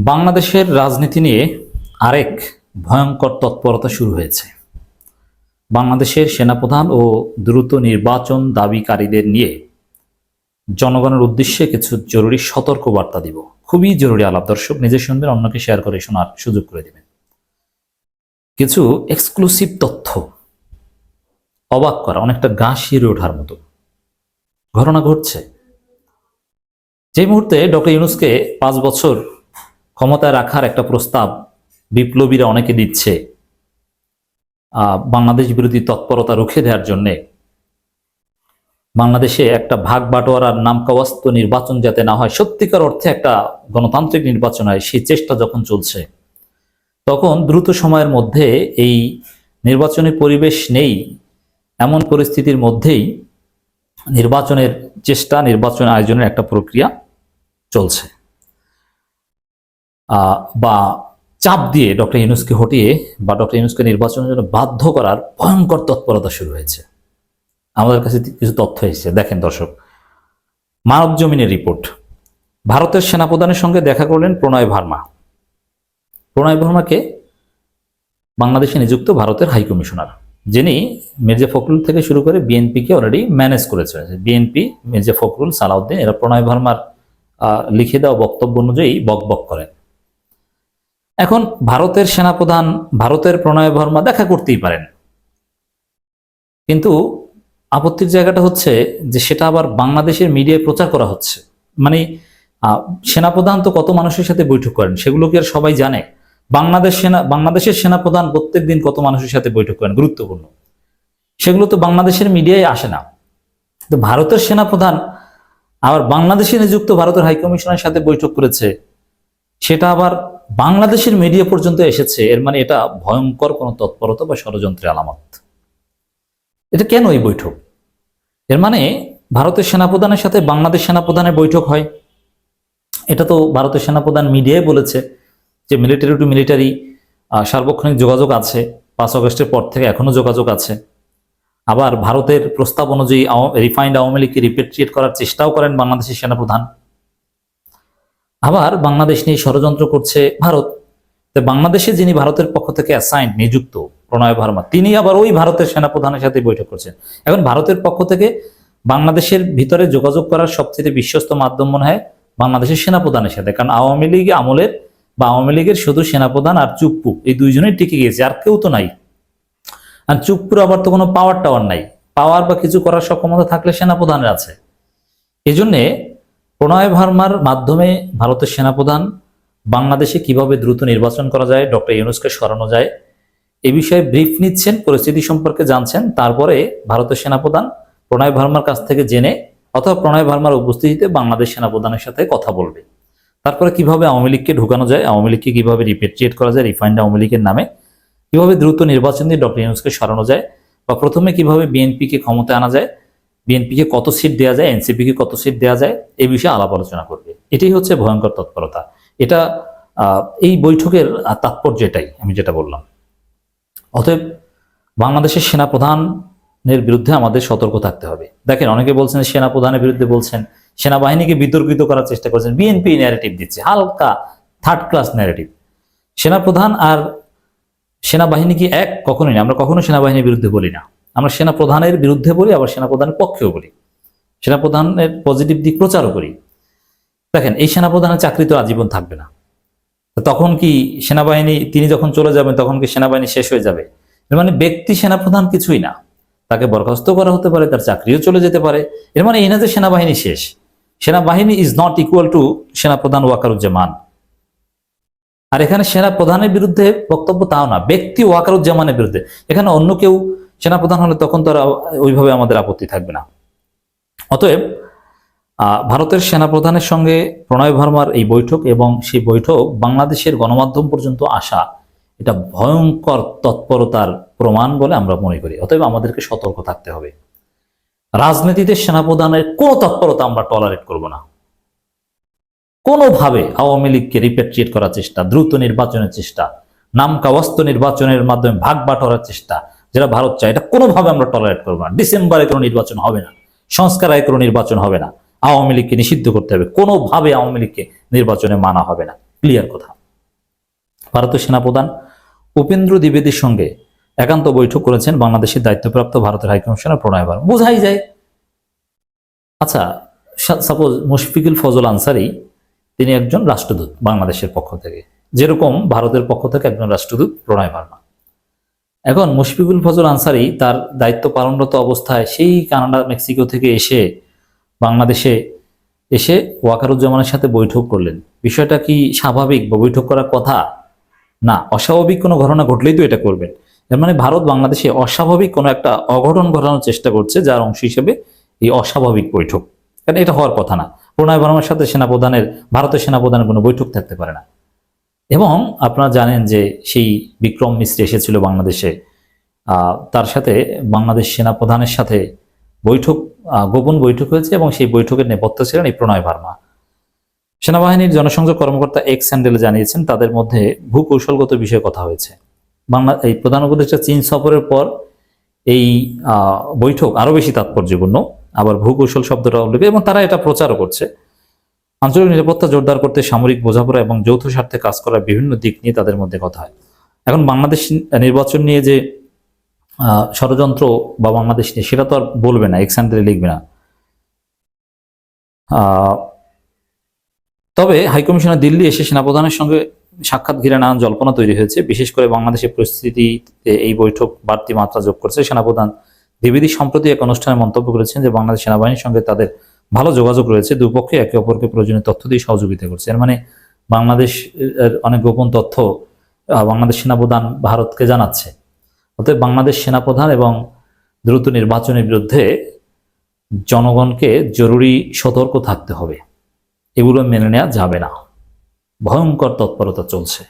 বাংলাদেশের রাজনীতি নিয়ে আরেক ভয়ঙ্কর তৎপরতা শুরু হয়েছে। বাংলাদেশের সেনাপ্রধান ও দ্রুত নির্বাচন দাবিকারীদের নিয়ে জনগণের উদ্দেশ্যে কিছু জরুরি সতর্ক বার্তা দিব। খুবই জরুরি আলাপ, দর্শক, নিজে শুনবেন, অন্যকে শেয়ার করে শোনার সুযোগ করে দিবেন। কিছু এক্সক্লুসিভ তথ্য। অবাক করা, অনেকটা গা শিরে ওঠার মতো। ঘটনা ঘটছে। যে মুহূর্তে ডক্টর ইউনুসকে পাঁচ বছর ক্ষমতায় রাখার একটা প্রস্তাব বিপ্লবীরা অনেকে দিচ্ছে বাংলাদেশ বিরোধী তৎপরতা রুখে দেওয়ার জন্যে। বাংলাদেশে একটা ভাগ বাটোয়ারার নাম কাওয়াস্ত নির্বাচন যাতে না হয়, সত্যিকার অর্থে একটা গণতান্ত্রিক নির্বাচন হয়, সেই চেষ্টা যখন চলছে, তখন দ্রুত সময়ের মধ্যে এই নির্বাচনী পরিবেশ নেই, এমন পরিস্থিতির মধ্যেই নির্বাচনের চেষ্টা, নির্বাচন আয়োজনের একটা প্রক্রিয়া চলছে। বা চাপ দিয়ে ডক্টর ইউনুসকে হটিয়ে বা ডক্টর ইউনুসকে নির্বাচনের জন্য বাধ্য করার ভয়ঙ্কর তৎপরতা শুরু হয়েছে। আমাদের কাছে কিছু তথ্য এসেছে। দেখেন দর্শক, মানব জমিনের রিপোর্ট। ভারতের সেনাপ্রধানের সঙ্গে দেখা করলেন প্রণয় ভার্মা। প্রণয় ভার্মাকে বাংলাদেশে নিযুক্ত ভারতের হাই কমিশনার, যিনি মির্জা ফখরুল থেকে শুরু করে বিএনপিকে অলরেডি ম্যানেজ করেছে বিএনপি, মির্জা ফখরুল, সালাউদ্দিন, এরা প্রণয় ভার্মার লিখে দেওয়া বক্তব্য অনুযায়ী বক বক করেন। এখন ভারতের সেনাপ্রধান ভারতের প্রণয় ভার্মা দেখা করতেই পারেন। কিন্তু আপত্তির জায়গাটা হচ্ছে যে সেটা আবার বাংলাদেশের মিডিয়ায় প্রচার করা হচ্ছে। মানে সেনাপ্রধান তো কত মানুষের সাথে বৈঠক করেন, সেগুলো কি আর সবাই জানে? বাংলাদেশ সেনা, বাংলাদেশের সেনাপ্রধান প্রত্যেক দিন কত মানুষের সাথে বৈঠক করেন, গুরুত্বপূর্ণ। সেগুলো তো বাংলাদেশের মিডিয়ায় আসে না। তো ভারতের সেনাপ্রধান আবার বাংলাদেশে নিযুক্ত ভারতের হাইকমিশনের সাথে বৈঠক করেছে সেটা আবার বাংলাদেশের মিডিয়া পর্যন্ত এসেছে, এর মানে এটা ভয়ঙ্কর কোনো তৎপরতা বা ষড়যন্ত্রের আলামত। এটা কেন এই বৈঠক? এর মানে ভারতের সেনাপ্রধানের সাথে বাংলাদেশ সেনাপ্রধানের বৈঠক হয়। এটা তো ভারতের সেনাপ্রধান মিডিয়ায় বলেছে যে মিলিটারি টু মিলিটারি সার্বক্ষণিক যোগাযোগ আছে। পাঁচ অগস্টের পর থেকে এখনও যোগাযোগ আছে। আবার ভারতের প্রস্তাব অনুযায়ী রিফাইন্ড আওয়ামী লীগকে রিপেট্রিয়েট করার চেষ্টাও করেন বাংলাদেশের সেনাপ্রধান। আবার বাংলাদেশ নিয়ে ষড়যন্ত্র করছে ভারত। বাংলাদেশে যিনি ভারতের পক্ষ থেকে অ্যাসাইন্ড নিযুক্ত প্রণয় ভার্মা, তিনি আবার ওই ভারতের সেনাপ্রধানের সাথে বৈঠক করছেন। এখন ভারতের পক্ষ থেকে বাংলাদেশের ভিতরে যোগাযোগ করার সবচেয়ে বিশ্বস্ত মাধ্যম মনে হয় বাংলাদেশের সেনাপ্রধানের সাথে। কারণ আওয়ামী লীগ আমলের বা আওয়ামী লীগের শুধু সেনাপ্রধান আর চুপ্পু, এই দুইজনেই টিকে গিয়েছে, আর কেউ তো নাই। আর চুপ্পুর আবার তো কোনো পাওয়ার টাওয়ার নাই। পাওয়ার বা কিছু করার সক্ষমতা থাকলে সেনাপ্রধানের আছে। এই জন্যে প্রণয় ভার্মার মাধ্যমে ভারতের সেনাপ্রধান বাংলাদেশে কীভাবে দ্রুত নির্বাচন করা যায়, ডক্টর ইউনুসকে সরানো যায়, এ বিষয়ে ব্রিফ নিচ্ছেন, পরিস্থিতি সম্পর্কে জানছেন, তারপরে ভারতের সেনাপ্রধান প্রণয় ভার্মার কাছ থেকে জেনে অথবা প্রণয় ভার্মার উপস্থিতিতে বাংলাদেশ সেনাপ্রধানের সাথে কথা বলবে। তারপরে কীভাবে আওয়ামী লীগকে ঢুকানো যায়, আওয়ামী লীগকে কীভাবে রিপেট্রিয়েট করা যায় রিফাইন্ড আওয়ামী লীগের নামে, কীভাবে দ্রুত নির্বাচন দিয়ে ডক্টর ইউনুসকে সরানো যায় বা প্রথমে কীভাবে বিএনপিকে ক্ষমতায় আনা যায় বিএনপিকে কত সিট দেওয়া যায় এনসিপিকে কত সিট দেওয়া যায় এই বিষয়ে আলাপ আলোচনা করবে। এটাই হচ্ছে ভয়ঙ্কর তৎপরতা। এটা এই বৈঠকের তাৎপর্য এটাই আমি যেটা বললাম। অতএব বাংলাদেশের সেনাপ্রধানের বিরুদ্ধে আমাদের সতর্ক থাকতে হবে। দেখেন, অনেকে বলছেন সেনাপ্রধানের বিরুদ্ধে বলছেন, সেনাবাহিনীকে বিতর্কিত করার চেষ্টা করছেন। বিএনপি ন্যারেটিভ দিচ্ছে, হালকা থার্ড ক্লাস ন্যারেটিভ সেনাপ্রধান আর সেনাবাহিনী কি এক? কখনোই না। আমরা কখনো সেনাবাহিনীর বিরুদ্ধে বলি না। আমরা সেনাপ্রধানের বিরুদ্ধে বলি, আবার সেনাপ্রধানের পক্ষেও বলি। সেনাপ্রধানের পজিটিভ দিক প্রচারও করি। দেখেন, এই সেনাপ্রধানের চাকরি তো আজীবন থাকবে না। তখন কি সেনাবাহিনী, তিনি যখন চলে যাবেন, তখন কি সেনাবাহিনী শেষ হয়ে যাবে? এর মানে ব্যক্তি সেনাপ্রধান কিছুই না। তাকে বরখাস্ত করা হতে পারে, তার চাকরিও চলে যেতে পারে। এর মানে এই না যে সেনাবাহিনী শেষ। সেনাবাহিনী ইজ নট ইকুয়াল টু সেনাপ্রধান ওয়াকারুজ্জামান। আর এখানে সেনা প্রধানের বিরুদ্ধে বক্তব্য তাও না। ব্যক্তি ওয়াকারুজ্জামানের বিরুদ্ধে। এখানে অন্য কেউ সেনাপ্রধান হলে তখন তো আর ওইভাবে আমাদের আপত্তি থাকবে না। অতএব ভারতের সেনাপ্রধানের সঙ্গে প্রণয় ভার্মার এই বৈঠক এবং সেই বৈঠক বাংলাদেশের গণমাধ্যম পর্যন্ত আসা, এটা ভয়ঙ্কর তৎপরতার প্রমাণ বলে আমরা মনে করি। অতএব আমাদেরকে সতর্ক থাকতে হবে। রাজনীতিতে সেনাপ্রধানের কোনো তৎপরতা আমরা টলারেট করব না। কোনোভাবে আওয়ামী লীগকে রিপেট্রিয়েট করার চেষ্টা, দ্রুত নির্বাচনের চেষ্টা নাম কাওয়াস্ত নির্বাচনের মাধ্যমে ভাগ বাটোয়ারার চেষ্টা যেটা ভারত চায়, এটা কোনোভাবে আমরা টলারেট করব না। ডিসেম্বরে কোনো নির্বাচন হবে না, সংস্কার আয় কোনো নির্বাচন হবে না, আওয়ামী লীগকে নিষিদ্ধ করতে হবে, কোনোভাবে আওয়ামী লীগকে নির্বাচনে মানা হবে না। ক্লিয়ার কথা। ভারতের সেনাপ্রধান উপেন্দ্র দ্বিবেদীর সঙ্গে একান্ত বৈঠক করেছেন বাংলাদেশের দায়িত্বপ্রাপ্ত ভারতের হাইকমিশনার প্রণয় বার বোঝাই যায়। আচ্ছা সাপোজ মুশফিকুল ফজল আনসারি, তিনি একজন রাষ্ট্রদূত বাংলাদেশের পক্ষ থেকে। যেরকম ভারতের পক্ষ থেকে একজন রাষ্ট্রদূত প্রণয় ভার্মা এখন মুশফিকুল ফজল আনসারি তার দায়িত্ব পালনরত অবস্থায় সেই কানাডা, মেক্সিকো থেকে এসে বাংলাদেশে এসে ওয়াকারুজ্জামানের সাথে বৈঠক করলেন। বিষয়টা কি স্বাভাবিক বা বৈঠক করার কথা? না, অস্বাভাবিক কোনো ঘটনা ঘটলেই তো এটা করবেন। এর মানে ভারত বাংলাদেশে অস্বাভাবিক কোনো একটা অঘটন ঘটানোর চেষ্টা করছে, যার অংশ হিসেবে এই অস্বাভাবিক বৈঠক। কারণ এটা হওয়ার কথা না। প্রণয় বর্মার সাথে সেনাপ্রধানের, ভারতের সেনাপ্রধানের কোনো বৈঠক থাকতে পারে না। এবং আপনারা জানেন যে সেই বিক্রম মিশ্র এসেছিল বাংলাদেশে। তার সাথে বাংলাদেশ সেনাপ্রধানের সাথে বৈঠক গোপন বৈঠক হয়েছে এবং সেই বৈঠকের নেপথ্য ছিলেন এই প্রণয় ভার্মা। সেনাবাহিনীর জনসংযোগ কর্মকর্তা এক্স স্যান্ডেলে জানিয়েছেন, তাদের মধ্যে ভূকৌশলগত বিষয়ে কথা হয়েছে। বাংলা, এই প্রধান উপদেষ্টা চীন সফরের পর এই বৈঠক আরও বেশি তাৎপর্যপূর্ণ, আবার ভূকৌশল শব্দটা উল্লেখ, এবং তারা এটা প্রচারও করছে। আঞ্চলিক নিরাপত্তা জোরদার করতে সামরিক বোঝাপড়া এবং যৌথ স্বার্থে কাজ করার বিভিন্ন দিক নিয়ে তাদের মধ্যে কথা হয়। এখন বাংলাদেশ নির্বাচন নিয়ে যে ষড়যন্ত্র বা বাংলাদেশ নিয়ে সেটা তো আর বলবে না এক্সান্ডারে লিখবে না। তবে হাইকমিশনার দিল্লি এসে সেনাপ্রধানের সঙ্গে সাক্ষাৎ ঘিরে নানান জল্পনা তৈরি হয়েছে। বিশেষ করে বাংলাদেশের পরিস্থিতিতে এই বৈঠক বাড়তি মাত্রা যোগ করছে। সেনাপ্রধান দ্বিবেদী সম্প্রতি এক অনুষ্ঠানে মন্তব্য করেছেন যে, বাংলাদেশ সেনাবাহিনীর সঙ্গে তাদের ভালো যোগাযোগ রয়েছে, দুপক্ষে একে অপরকে প্রয়োজনীয় তথ্য দিয়ে সহযোগিতা করছে। এর মানে বাংলাদেশ অনেক গোপন তথ্য বাংলাদেশ সেনাপ্রধান ভারতকে জানাচ্ছে। অতএব বাংলাদেশ সেনাপ্রধান এবং দ্রুত নির্বাচনের বিরুদ্ধে জনগণকে জরুরি সতর্ক থাকতে হবে। এগুলো মেনে নেওয়া যাবে না। ভয়ঙ্কর তৎপরতা চলছে।